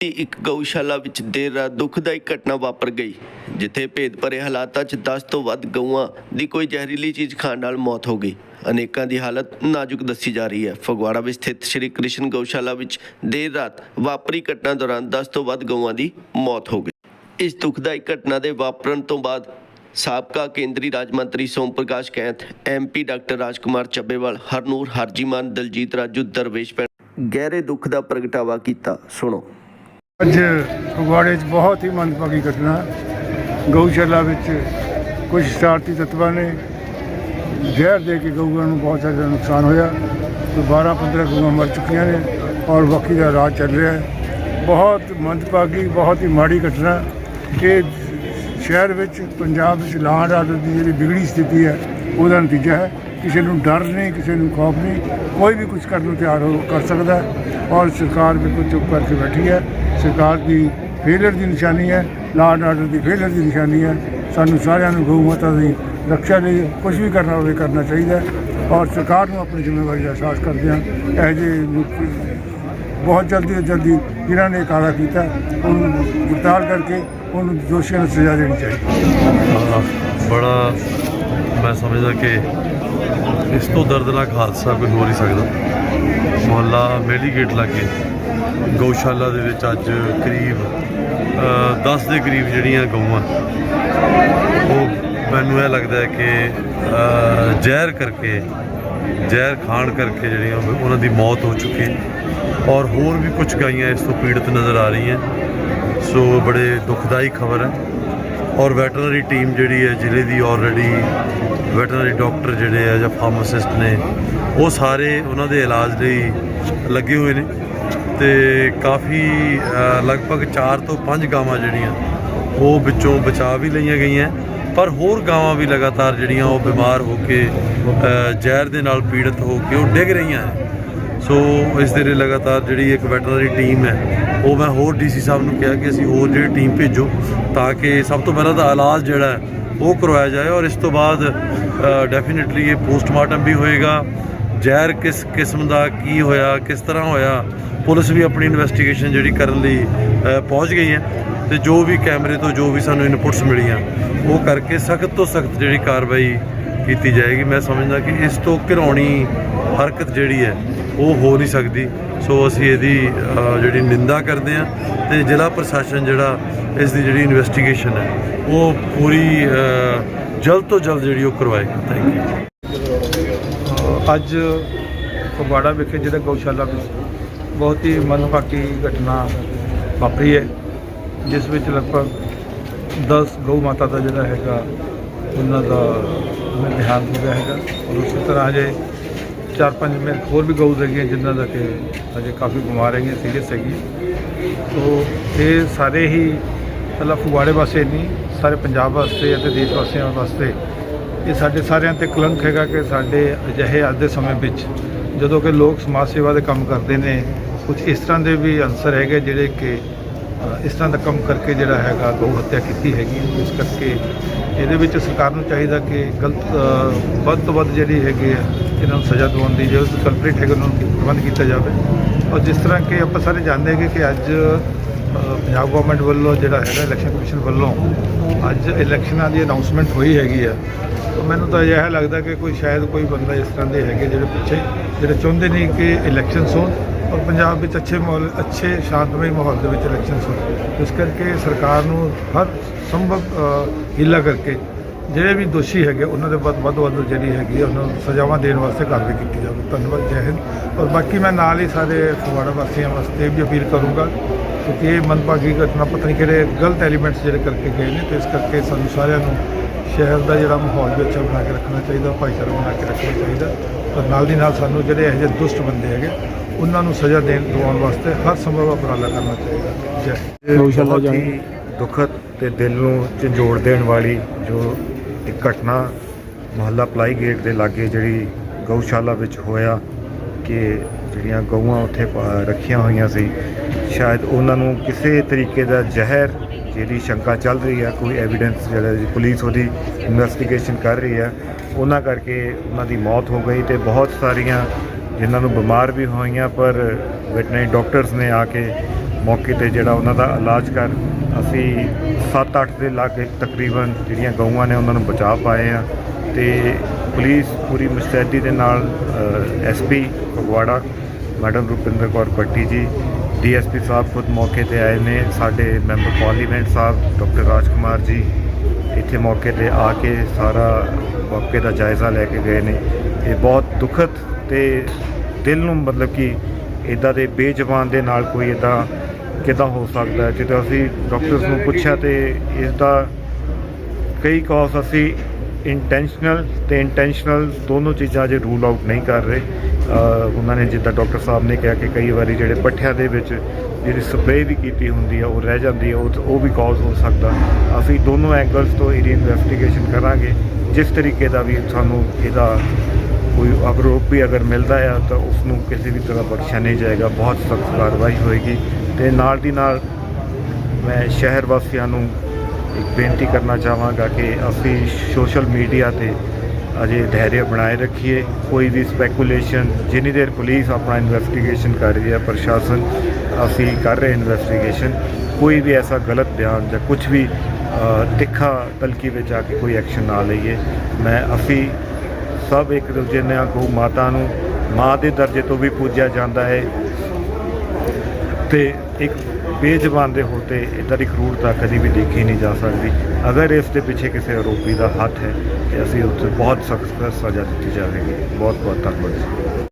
ਇੱਕ ਗਊਸ਼ਾਲਾ ਵਿੱਚ ਦੇਰ ਰਾਤ ਦੁਖਦਾਈ ਘਟਨਾ ਵਾਪਰ ਗਈ, ਜਿੱਥੇ ਭੇਦ ਭਰੇ ਹਾਲਾਤਾਂ 'ਚ 10 ਤੋਂ ਵੱਧ ਗਊਆਂ ਦੀ ਕੋਈ ਜ਼ਹਿਰੀਲੀ ਚੀਜ਼ ਖਾਣ ਨਾਲ ਮੌਤ ਹੋ ਗਈ। ਅਨੇਕਾਂ ਦੀ ਹਾਲਤ ਨਾਜ਼ੁਕ ਦੱਸੀ ਜਾ ਰਹੀ ਹੈ। ਫਗਵਾੜਾ ਵਿੱਚ ਸਥਿਤ ਸ਼੍ਰੀ ਕ੍ਰਿਸ਼ਨ ਗਊਸ਼ਾਲਾ ਵਿੱਚ ਦੇਰ ਰਾਤ ਵਾਪਰੀ ਘਟਨਾ ਦੌਰਾਨ 10 ਤੋਂ ਵੱਧ ਗਊਆਂ ਦੀ ਮੌਤ ਹੋ ਗਈ। ਇਸ ਦੁਖਦਾਈ ਘਟਨਾ ਦੇ ਵਾਪਰਨ ਤੋਂ ਬਾਅਦ ਸਾਬਕਾ ਕੇਂਦਰੀ ਰਾਜ ਮੰਤਰੀ ਸੋਮ ਪ੍ਰਕਾਸ਼ ਕੈਂਥ ਐਮਪੀ ਡਾਕਟਰ ਰਾਜਕੁਮਾਰ ਚੱਬੇਵਾਲ, ਹਰਨੂਰ ਹਰਜੀਮਾਨ, ਦਲਜੀਤ ਰਾਜੂ ਦਰਵੇਸ਼ ਪੈਣ ਗਹਿਰੇ ਦੁੱਖ ਦਾ ਪ੍ਰਗਟਾਵਾ ਕੀਤਾ। ਸੁਣੋ। ਅੱਜ ਫਗਵਾੜੇ 'ਚ ਬਹੁਤ ਹੀ ਮੰਦਭਾਗੀ ਘਟਨਾ। ਗਊਸ਼ਾਲਾ ਵਿੱਚ ਕੁਝ ਸ਼ਰਾਰਤੀ ਤੱਤਵਾਂ ਨੇ ਜ਼ਹਿਰ ਦੇ ਕੇ ਗਊਆਂ ਨੂੰ ਬਹੁਤ ਜ਼ਿਆਦਾ ਨੁਕਸਾਨ ਹੋਇਆ। ਤੇ 12-15 ਗਊਆਂ ਮਰ ਚੁੱਕੀਆਂ ਨੇ ਔਰ ਬਾਕੀ ਦਾ ਰਾਜ ਚੱਲ ਰਿਹਾ ਹੈ। ਬਹੁਤ ਮੰਦਭਾਗੀ, ਬਹੁਤ ਹੀ ਮਾੜੀ ਘਟਨਾ। ਕਿ ਸ਼ਹਿਰ ਵਿੱਚ, ਪੰਜਾਬ ਵਿੱਚ ਲਾਅ ਐਂਡ ਆਰਡਰ ਦੀ ਜਿਹੜੀ ਵਿਗੜੀ ਸਥਿਤੀ ਹੈ, ਉਹਦਾ ਨਤੀਜਾ ਹੈ। ਕਿਸੇ ਨੂੰ ਡਰ ਨਹੀਂ, ਕਿਸੇ ਨੂੰ ਖੌਫ ਨਹੀਂ, ਕੋਈ ਵੀ ਕੁਝ ਕਰਨ ਨੂੰ ਤਿਆਰ ਹੋ, ਕਰ ਸਕਦਾ ਔਰ ਸਰਕਾਰ ਬਿਲਕੁਲ ਚੁੱਪ ਕਰਕੇ ਬੈਠੀ ਹੈ। ਸਰਕਾਰ ਦੀ ਫੇਲਰ ਦੀ ਨਿਸ਼ਾਨੀ ਹੈ ਲਾਅ ਐਂਡ ਆਰਡਰ ਦੀ ਫੇਲਰ ਦੀ ਨਿਸ਼ਾਨੀ ਹੈ। ਸਾਨੂੰ ਸਾਰਿਆਂ ਨੂੰ ਗਊ ਮਾਤਾ ਦੀ ਰੱਖਿਆ ਲਈ ਕੁਝ ਵੀ ਕਰਨਾ ਹੋਵੇ, ਕਰਨਾ ਚਾਹੀਦਾ ਔਰ ਸਰਕਾਰ ਨੂੰ ਆਪਣੀ ਜ਼ਿੰਮੇਵਾਰੀ ਦਾ ਅਹਿਸਾਸ ਕਰਦਿਆਂ ਇਹ ਜਿਹੇ ਬਹੁਤ ਜਲਦੀ ਤੋਂ ਜਲਦੀ ਜਿਨ੍ਹਾਂ ਨੇ ਕਾਲਾ ਕੀਤਾ, ਉਹਨੂੰ ਗ੍ਰਿਫਤਾਰ ਕਰਕੇ ਉਹਨੂੰ ਦੋਸ਼ੀਆਂ ਨੂੰ ਸਜ਼ਾ ਦੇਣੀ ਚਾਹੀਦੀ ਬੜਾ ਮੈਂ ਸਮਝਦਾ ਕਿ ਇਸ ਤੋਂ ਦਰਦਨਾਕ ਹਾਦਸਾ ਕੋਈ ਹੋ ਨਹੀਂ ਸਕਦਾ। ਮੁਹੱਲਾ ਮੇਲੀ ਗੇਟ ਲਾਗੇ। ਗਊਸ਼ਾਲਾ ਦੇ ਵਿੱਚ ਅੱਜ ਕਰੀਬ, ਅਹ 10 ਦੇ ਕਰੀਬ ਜਿਹੜੀਆਂ ਗਊਆਂ, ਉਹ ਮੈਨੂੰ ਇਹ ਲੱਗਦਾ ਹੈ ਕਿ ਜ਼ਹਿਰ ਕਰਕੇ, ਜ਼ਹਿਰ ਖਾਣ ਕਰਕੇ ਜਿਹੜੀਆਂ ਉਹਨਾਂ ਦੀ ਮੌਤ ਹੋ ਚੁੱਕੀ ਹੈ। ਔਰ ਹੋਰ ਵੀ ਕੁਝ ਗਾਈਆਂ ਇਸ ਤੋਂ ਪੀੜਤ ਨਜ਼ਰ ਆ ਰਹੀਆਂ। ਸੋ ਬੜੇ ਦੁਖਦਾਈ ਖਬਰ ਹੈ। ਔਰ ਵੈਟਰਨਰੀ ਟੀਮ ਜਿਹੜੀ ਹੈ, ਜ਼ਿਲ੍ਹੇ ਦੀ ਆਲਰੇਡੀ ਵੈਟਰਨਰੀ ਡਾਕਟਰ ਜਿਹੜੇ ਆ ਜਾਂ ਫਾਰਮਾਸਿਸਟ ਨੇ, ਉਹ ਸਾਰੇ ਉਹਨਾਂ ਦੇ ਇਲਾਜ ਲਈ ਲੱਗੇ ਹੋਏ ਨੇ ਤੇ ਕਾਫੀ ਲਗਭਗ 4 ਤੋਂ 5 ਗਾਵਾਂ ਜਿਹੜੀਆਂ, ਉਹ ਵਿੱਚੋਂ ਬਚਾ ਵੀ ਲਈਆਂ ਗਈਆਂ। ਪਰ ਹੋਰ ਗਾਵਾਂ ਵੀ ਲਗਾਤਾਰ ਜਿਹੜੀਆਂ ਉਹ ਬਿਮਾਰ ਹੋ ਕੇ ਜ਼ਹਿਰ ਦੇ ਨਾਲ ਪੀੜਤ ਹੋ ਕੇ ਉਹ ਡਿੱਗ ਰਹੀਆਂ ਨੇ। ਸੋ ਇਸ ਦੇ ਲਈ ਲਗਾਤਾਰ ਜਿਹੜੀ ਇੱਕ ਵੈਟਰਨਰੀ ਟੀਮ ਹੈ, ਉਹ ਮੈਂ ਹੋਰ ਡੀਸੀ ਸਾਹਿਬ ਨੂੰ ਕਿਹਾ ਕਿ ਅਸੀਂ ਹੋਰ ਜਿਹੜੀ ਟੀਮ ਭੇਜੋ ਤਾਂ ਕਿ ਸਭ ਤੋਂ ਪਹਿਲਾਂ ਤਾਂ ਇਲਾਜ ਜਿਹੜਾ ਹੈ, ਉਹ ਕਰਵਾਇਆ ਜਾਏ ਔਰ ਇਸ ਤੋਂ ਬਾਅਦ ਡੈਫੀਨਿਟਲੀ ਇਹ ਪੋਸਟਮਾਰਟਮ ਵੀ ਹੋਏਗਾ। ਜ਼ਹਿਰ ਕਿਸ ਕਿਸਮ ਦਾ, ਕੀ ਹੋਇਆ, ਕਿਸ ਤਰ੍ਹਾਂ ਹੋਇਆ, ਪੁਲਿਸ ਵੀ ਆਪਣੀ ਇਨਵੈਸਟੀਗੇਸ਼ਨ ਜਿਹੜੀ ਕਰਨ ਲਈ ਪਹੁੰਚ ਗਈ ਹੈ ਤੇ ਜੋ ਵੀ ਕੈਮਰੇ ਤੋਂ ਜੋ ਵੀ ਸਾਨੂੰ ਇਨਪੁਟਸ ਮਿਲੀਆਂ, ਉਹ ਕਰਕੇ ਸਖਤ ਤੋਂ ਸਖਤ ਜਿਹੜੀ ਕਾਰਵਾਈ ਕੀਤੀ ਜਾਏਗੀ। ਮੈਂ ਸਮਝਦਾ ਕਿ ਇਸ ਤੋਂ ਘਿਰਾਉਣੀ ਹਰਕਤ ਜਿਹੜੀ ਹੈ ਉਹ ਹੋ ਨਹੀਂ ਸਕਦੀ। ਸੋ ਅਸੀਂ ਇਹਦੀ ਜਿਹੜੀ ਨਿੰਦਾ ਕਰਦੇ ਹਾਂ ਤੇ ਜ਼ਿਲ੍ਹਾ ਪ੍ਰਸ਼ਾਸਨ ਜਿਹੜਾ ਇਸ ਦੀ ਜਿਹੜੀ ਇਨਵੈਸਟੀਗੇਸ਼ਨ ਹੈ, ਉਹ ਪੂਰੀ ਜਲਦ ਤੋਂ ਜਲਦ ਜਿਹੜੀ ਉਹ ਕਰਵਾਏਗਾ। ਥੈਂਕ ਯੂ ਅੱਜ ਫਗਵਾੜਾ ਵਿਖੇ ਜਿਹੜਾ ਗਊਸ਼ਾਲਾ ਵਿੱਚ ਬਹੁਤ ਹੀ ਮਨੋਭਾਗੀ ਘਟਨਾ ਵਾਪਰੀ ਹੈ, ਜਿਸ ਵਿੱਚ ਲਗਭਗ 10 ਗਊ ਮਾਤਾ ਦਾ ਜਿਹੜਾ ਹੈਗਾ, ਉਹਨਾਂ ਦਾ ਉਹਨਾਂ ਹੋ ਗਿਆ ਹੈਗਾ। ਔਰ ਉਸੇ ਤਰ੍ਹਾਂ ਜੇ ਚਾਰ ਪੰਜ ਮੇ ਹੋਰ ਵੀ ਗਊਜ਼ ਹੈਗੀਆਂ ਜਿਨ੍ਹਾਂ ਦਾ ਕਿ ਅਜੇ ਕਾਫੀ ਬਿਮਾਰ ਹੈਗੀਆਂ ਸੀਰੀਅਸ ਹੈਗੀਆਂ ਸੋ ਇਹ ਸਾਰੇ ਹੀ ਪਹਿਲਾਂ ਫਗਵਾੜੇ ਵਾਸਤੇ ਨਹੀਂ, ਸਾਰੇ ਪੰਜਾਬ ਵਾਸਤੇ ਅਤੇ ਦੇਸ਼ ਵਾਸੀਆਂ ਵਾਸਤੇ। ਇਹ ਸਾਡੇ ਸਾਰਿਆਂ ਤੇ ਕਲੰਕ ਹੈਗਾ ਕਿ ਸਾਡੇ ਅਜਿਹੇ ਅੱਜ ਦੇ ਸਮੇਂ ਵਿੱਚ ਜਦੋਂ ਕਿ ਲੋਕ ਸਮਾਜ ਸੇਵਾ ਦੇ ਕੰਮ ਕਰਦੇ ਨੇ ਕੁਝ ਇਸ ਤਰ੍ਹਾਂ ਦੇ ਵੀ ਅਨਸਰ ਹੈਗੇ ਜਿਹੜੇ ਕਿ ਇਸ ਤਰ੍ਹਾਂ ਦਾ ਕੰਮ ਕਰਕੇ ਜਿਹੜਾ ਹੈਗਾ ਗਊ ਹੱਤਿਆ ਕੀਤੀ ਹੈਗੀ ਇਸ ਕਰਕੇ ਇਹਦੇ ਵਿੱਚ ਸਰਕਾਰ ਨੂੰ ਚਾਹੀਦਾ ਕਿ ਗਲਤ ਵੱਧ ਤੋਂ ਵੱਧ ਜਿਹੜੀ ਹੈਗੀ ਆ ਇਹਨਾਂ ਨੂੰ ਸਜ਼ਾ ਦਿਵਾਉਣ ਦੀ ਜੋ ਕਲਪਰੇਟ ਹੈਗੇ ਉਹਨਾਂ ਨੂੰ ਪ੍ਰਬੰਧ ਕੀਤਾ ਜਾਵੇ। ਔਰ ਜਿਸ ਤਰ੍ਹਾਂ ਕਿ ਆਪਾਂ ਸਾਰੇ ਜਾਣਦੇ ਹੈਗੇ ਕਿ ਅੱਜ ਪੰਜਾਬ ਗਵਰਨਮੈਂਟ ਵੱਲੋਂ ਜਿਹੜਾ ਹੈਗਾ ਇਲੈਕਸ਼ਨ ਕਮਿਸ਼ਨ ਵੱਲੋਂ ਅੱਜ ਇਲੈਕਸ਼ਨਾਂ ਦੀ ਅਨਾਉਂਸਮੈਂਟ ਹੋਈ ਹੈਗੀ ਆ ਤਾਂ ਮੈਨੂੰ ਤਾਂ ਇਹ ਲੱਗਦਾ ਕਿ ਕੋਈ ਸ਼ਾਇਦ ਕੋਈ ਬੰਦਾ ਇਸ ਤਰ੍ਹਾਂ ਦੇ ਹੈਗੇ ਜਿਹੜੇ ਪਿੱਛੇ, ਜਿਹੜੇ ਚਾਹੁੰਦੇ ਨਹੀਂ ਕਿ ਇਲੈਕਸ਼ਨਸ ਹੋਣ। ਔਰ ਪੰਜਾਬ ਵਿੱਚ ਅੱਛੇ ਮਾਹੌਲ ਅੱਛੇ ਸ਼ਾਂਤਮਈ ਮਾਹੌਲ ਦੇ ਵਿੱਚ ਇਲੈਕਸ਼ਨ ਹੋਣ ਇਸ ਕਰਕੇ ਸਰਕਾਰ ਨੂੰ ਹਰ ਸੰਭਵ ਅ, ਹੀਲਾ ਕਰਕੇ ਜਿਹੜੇ ਵੀ ਦੋਸ਼ੀ ਹੈਗੇ ਉਹਨਾਂ ਦੇ ਵੱਧ ਵੱਧ ਵੱਧ ਜਿਹੜੀ ਹੈਗੀ ਆ, ਉਹਨਾਂ ਨੂੰ ਸਜ਼ਾਵਾਂ ਦੇਣ ਵਾਸਤੇ ਕਾਰਵਾਈ ਕੀਤੀ ਜਾਵੇ। ਧੰਨਵਾਦ ਜੈ ਹਿੰਦ। ਔਰ ਬਾਕੀ ਮੈਂ ਨਾਲ ਹੀ ਸਾਰੇ ਫਗਵਾੜਾ ਵਾਸੀਆਂ ਵਾਸਤੇ ਵੀ ਅਪੀਲ ਕਰੂੰਗਾ ਕਿਉਂਕਿ ਇਹ ਮੰਦਭਾਗੀ ਘਟਨਾ ਪਤਾ ਨਹੀਂ ਕਿਹੜੇ ਗਲਤ ਐਲੀਮੈਂਟਸ ਜਿਹੜੇ ਕਰਕੇ ਗਏ ਨੇ ਤੇ ਇਸ ਕਰਕੇ ਸਾਨੂੰ ਸਾਰਿਆਂ ਨੂੰ ਸ਼ਹਿਰ ਦਾ ਜਿਹੜਾ ਮਾਹੌਲ ਵੀ ਅੱਛਾ ਬਣਾ ਕੇ ਰੱਖਣਾ ਚਾਹੀਦਾ ਭਾਈਚਾਰਾ ਬਣਾ ਕੇ ਰੱਖਣਾ ਚਾਹੀਦਾ। ਔਰ ਨਾਲ ਦੀ ਨਾਲ ਸਾਨੂੰ ਜਿਹੜੇ ਇਹੋ ਜਿਹੇ ਦੁਸ਼ਟ ਬੰਦੇ ਹੈਗੇ ਉਹਨਾਂ ਨੂੰ ਸਜ਼ਾ ਦੇਣ ਦਿਵਾਉਣ ਵਾਸਤੇ ਹਰ ਸੰਭਵ ਉਪਰਾਲਾ ਕਰਨਾ ਚਾਹੀਦਾ। ਜੈ ਬਹੁਤ ਹੀ ਦੁਖਦ ਤੇ ਦਿਲ ਨੂੰ ਝੰਜੋੜ ਦੇਣ ਵਾਲੀ ਜੋ ਇੱਕ ਘਟਨਾ ਮੁਹੱਲਾ ਪਲਾਈ ਗੇਟ ਦੇ ਲਾਗੇ ਜਿਹੜੀ ਗਊਸ਼ਾਲਾ ਵਿੱਚ ਹੋਇਆ ਕਿ ਜਿਹੜੀਆਂ ਗਊਆਂ ਉੱਥੇ ਰੱਖੀਆਂ ਹੋਈਆਂ ਸੀ ਸ਼ਾਇਦ ਉਹਨਾਂ ਨੂੰ ਕਿਸੇ ਤਰੀਕੇ ਦਾ ਜ਼ਹਿਰ ਜਿਹਦੀ ਸ਼ੰਕਾ ਚੱਲ ਰਹੀ ਹੈ ਕੋਈ ਐਵੀਡੈਂਸ ਜਿਹੜਾ ਪੁਲਿਸ ਉਹਦੀ ਇਨਵੈਸਟੀਗੇਸ਼ਨ ਕਰ ਰਹੀ ਹੈ ਉਹਨਾਂ ਕਰਕੇ ਉਹਨਾਂ ਦੀ ਮੌਤ ਹੋ ਗਈ ਤੇ ਬਹੁਤ ਸਾਰੀਆਂ ਜਿਨ੍ਹਾਂ ਨੂੰ ਬਿਮਾਰ ਵੀ ਹੋਈਆਂ, ਪਰ ਵੈਟਨਰੀ ਡਾਕਟਰਸ ਨੇ ਆ ਕੇ ਮੌਕੇ ਤੇ ਜਿਹੜਾ ਉਹਨਾਂ ਦਾ ਇਲਾਜ ਕਰ ਅਸੀਂ 7-8 ਦੇ ਲਾਗੇ ਤਕਰੀਬਨ ਜਿਹੜੀਆਂ ਗਊਆਂ ਨੇ ਉਹਨਾਂ ਨੂੰ ਬਚਾ ਪਾਏ ਆ ਤੇ ਪੁਲਿਸ ਪੂਰੀ ਮੁਸਤੈਦੀ ਦੇ ਨਾਲ SP Phagwara, madam Rupinder Kaur Patti ji DSP ਸਾਹਿਬ ਖੁਦ ਮੌਕੇ ਤੇ ਆਏ ਨੇ, ਸਾਡੇ ਮੈਂਬਰ ਪਾਰਲੀਮੈਂਟ ਸਾਹਿਬ ਡਾਕਟਰ ਰਾਜਕੁਮਾਰ ਜੀ ਇੱਥੇ ਮੌਕੇ ਤੇ ਆ ਕੇ ਸਾਰਾ ਮੌਕੇ ਦਾ ਜਾਇਜ਼ਾ ਲੈ ਕੇ ਗਏ ਨੇ। ਇਹ ਬਹੁਤ ਦੁਖਦ ਤੇ ਦਿਲ ਨੂੰ ਮਤਲਬ ਕਿ ਇਦਾਂ ਦੇ ਬੇਜ਼ਬਾਨ ਦੇ ਨਾਲ ਕੋਈ ਇਦਾਂ ਕਿਦਾਂ ਹੋ ਸਕਦਾ ਹੈ? ਜਦੋਂ ਅਸੀਂ ਡਾਕਟਰਸ ਨੂੰ ਪੁੱਛਿਆ ਤੇ ਇਸ ਦਾ ਕਈ ਕਾਜ਼ ਅਸੀਂ ਇੰਟੈਂਸ਼ਨਲ ਤੇ ਇੰਟੈਂਸ਼ਨਲ ਦੋਨੋਂ ਚੀਜ਼ਾਂ ਜੇ ਰੂਲ ਆਊਟ ਨਹੀਂ ਕਰ ਰਹੇ। ਉਹਨਾਂ ਨੇ ਜਿੱਦਾਂ ਡਾਕਟਰ ਸਾਹਿਬ ਨੇ ਕਿਹਾ ਕਿ ਕਈ ਵਾਰੀ ਜਿਹੜੇ ਪੱਠਿਆਂ ਦੇ ਵਿੱਚ ਜਿਹੜੀ ਸਪਰੇਅ ਵੀ ਕੀਤੀ ਹੁੰਦੀ ਆ, ਉਹ ਰਹਿ ਜਾਂਦੀ ਆ, ਉਹ ਉਹ ਵੀ ਕਾਜ਼ ਹੋ ਸਕਦਾ। ਅਸੀਂ ਦੋਨੋਂ ਐਂਗਲਸ ਤੋਂ ਇਹਦੀ ਇਨਵੈਸਟੀਗੇਸ਼ਨ ਕਰਾਂਗੇ। ਜਿਸ ਤਰੀਕੇ ਦਾ ਵੀ ਸਾਨੂੰ ਇਹਦਾ ਕੋਈ ਆਰੋਪ ਵੀ ਅਗਰ ਮਿਲਦਾ ਆ ਤਾਂ ਉਸ ਨੂੰ ਕਿਸੇ ਵੀ ਤਰ੍ਹਾਂ ਬਖਸ਼ਿਆ ਨਹੀਂ ਜਾਏਗਾ। ਬਹੁਤ ਸਖਤ ਕਾਰਵਾਈ ਹੋਏਗੀ ਤੇ ਨਾਲ ਦੀ ਨਾਲ ਮੈਂ ਸ਼ਹਿਰ ਵਾਸੀਆਂ ਨੂੰ ਇੱਕ ਬੇਨਤੀ ਕਰਨਾ ਚਾਹਾਂਗਾ ਕਿ ਅਸੀਂ ਸੋਸ਼ਲ ਮੀਡੀਆ ਤੇ ਅਜੇ ਧੈਰਯ ਬਣਾਏ ਰੱਖੀਏ। ਕੋਈ ਵੀ ਸਪੈਕੂਲੇਸ਼ਨ ਜਿੰਨੀ ਦੇਰ ਪੁਲਿਸ ਆਪਣਾ ਇਨਵੈਸਟੀਗੇਸ਼ਨ ਕਰ ਰਹੀ ਹੈ, ਪ੍ਰਸ਼ਾਸਨ, ਅਸੀਂ ਕਰ ਰਹੇ ਇਨਵੈਸਟੀਗੇਸ਼ਨ ਕੋਈ ਵੀ ਐਸਾ ਗਲਤ ਬਿਆਨ ਜਾਂ ਕੁਝ ਵੀ ਤਿੱਖਾ ਤਲਕੀ ਵਿੱਚ ਆ ਕੇ ਕੋਈ ਐਕਸ਼ਨ ਨਾ ਲਈਏ। ਮੈਂ ਅਸੀਂ ਸਭ ਇੱਕ ਦੂਜੇ ਨਾਲ ਗਊ ਮਾਤਾ ਨੂੰ, ਮਾਂ ਦੇ ਦਰਜੇ ਤੋਂ ਵੀ ਪੂਜਿਆ ਜਾਂਦਾ ਹੈ। ਤੇ ਇੱਕ ਬੇਜ਼ਬਾਨ ਦੇ ਹੋਤੇ ਇਦਾਂ ਦੀ ਕਰੂਰਤਾ ਕਦੀ ਵੀ ਦੇਖੀ ਨਹੀਂ ਜਾ ਸਕਦੀ। ਅਗਰ ਇਸ ਦੇ ਪਿੱਛੇ ਕਿਸੇ ਆਰੋਪੀ ਦਾ ਹੱਥ ਹੈ, ਤੇ ਅਸੀਂ ਉਸ 'ਤੇ ਬਹੁਤ ਸਖਤ ਸਜ਼ਾ ਦਿੱਤੀ ਜਾਵੇਗੀ। ਬਹੁਤ ਬਹੁਤ ਧੰਨਵਾਦ।